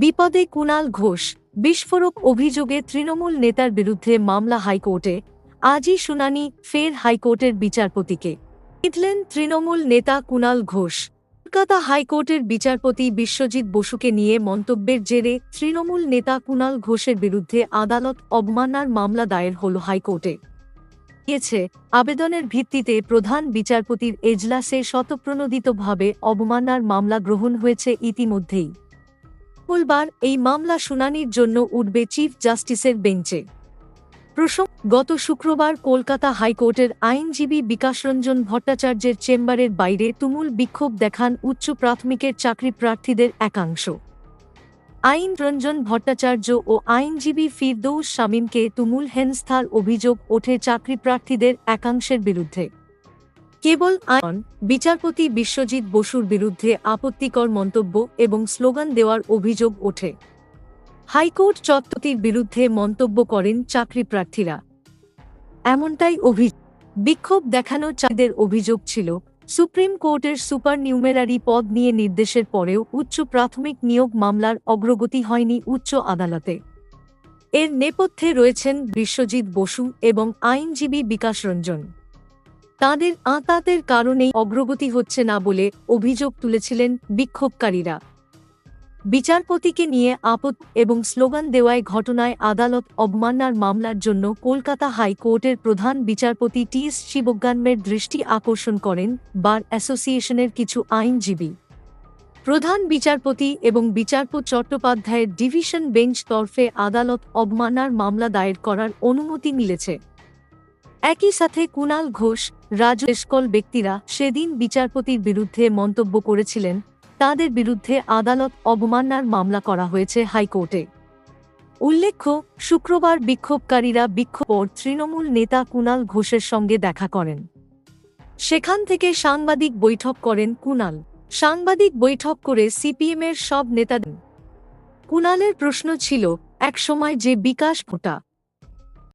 বিপদে কুণাল ঘোষ, বিস্ফোরক অভিযোগে তৃণমূল নেতার বিরুদ্ধে মামলা হাইকোর্টে, আজই শুনানি, ফের হাইকোর্টের বিচারপতিকে। জিতলেন তৃণমূল নেতা কুণাল ঘোষ। কলকাতা হাইকোর্টের বিচারপতি বিশ্বজিৎ বসুকে নিয়ে মন্তব্যের জেরে তৃণমূল নেতা কুণাল ঘোষের বিরুদ্ধে আদালত অবমাননার মামলা দায়ের হল হাইকোর্টে। দিয়েছে, আবেদনের ভিত্তিতে প্রধান বিচারপতির এজলাসে শতপ্রণোদিতভাবে অবমাননার মামলা গ্রহণ হয়েছে ইতিমধ্যেই। মঙ্গলবার এই মামলা শুনানির জন্য উঠবে চিফ জাস্টিসের বেঞ্চে। প্রসঙ্গ, গত শুক্রবার কলকাতা হাইকোর্টের আইনজীবী বিকাশরঞ্জন ভট্টাচার্যের চেম্বারের বাইরে তুমুল বিক্ষোভ দেখান উচ্চ প্রাথমিকের চাকরি প্রার্থীদের একাংশ। আইন রঞ্জন ভট্টাচার্য ও আইনজীবী ফিরদৌস শামীমকে তুমুল হেনস্থার অভিযোগ ওঠে চাকরি প্রার্থীদের একাংশের বিরুদ্ধে। কেবল আইন বিচারপতি বিশ্বজিৎ বসুর বিরুদ্ধে আপত্তিকর মন্তব্য এবং স্লোগান দেওয়ার অভিযোগ ওঠে। হাইকোর্ট চত্বতির বিরুদ্ধে মন্তব্য করেন চাকরি প্রার্থীরা। এমনটাই অভিযোগ বিক্ষোভ দেখানো চাঁদের অভিযোগ ছিল, সুপ্রিম কোর্টের সুপার নিউমেরারি পদ নিয়ে নির্দেশের পরেও উচ্চ প্রাথমিক নিয়োগ মামলার অগ্রগতি হয়নি উচ্চ আদালতে। এর নেপথ্যে রয়েছেন বিশ্বজিৎ বসু এবং আইনজীবী বিকাশ রঞ্জন। তাঁদের আঁতাতের কারণেই অগ্রগতি হচ্ছে না বলে অভিযোগ তুলেছিলেন বিক্ষোভকারীরা। বিচারপতিকে নিয়ে আপদ এবং স্লোগান দেওয়ায় ঘটনায় আদালত অবমাননার মামলার জন্য কলকাতা হাইকোর্টের প্রধান বিচারপতি টি এস শিবজ্ঞানমের দৃষ্টি আকর্ষণ করেন বার অ্যাসোসিয়েশনের কিছু আইনজীবী। প্রধান বিচারপতি এবং বিচারপত চট্টোপাধ্যায়ের ডিভিশন বেঞ্চ তরফে আদালত অবমাননার মামলা দায়ের করার অনুমতি মিলেছে। একই সাথে কুণাল ঘোষ, রাজু এসকল ব্যক্তিরা সেদিন বিচারপতির বিরুদ্ধে মন্তব্য করেছিলেন, তাদের বিরুদ্ধে আদালত অবমাননার মামলা করা হয়েছে হাইকোর্টে। উল্লেখ্য, শুক্রবার বিক্ষোভকারীরা বিক্ষোভ তৃণমূল নেতা কুণাল ঘোষের সঙ্গে দেখা করেন। সেখান থেকে সাংবাদিক বৈঠক করেন কুণাল সাংবাদিক বৈঠক করে সিপিএমের সব নেতাদের। কুণালের প্রশ্ন ছিল, একসময় যে বিকাশ ফোটা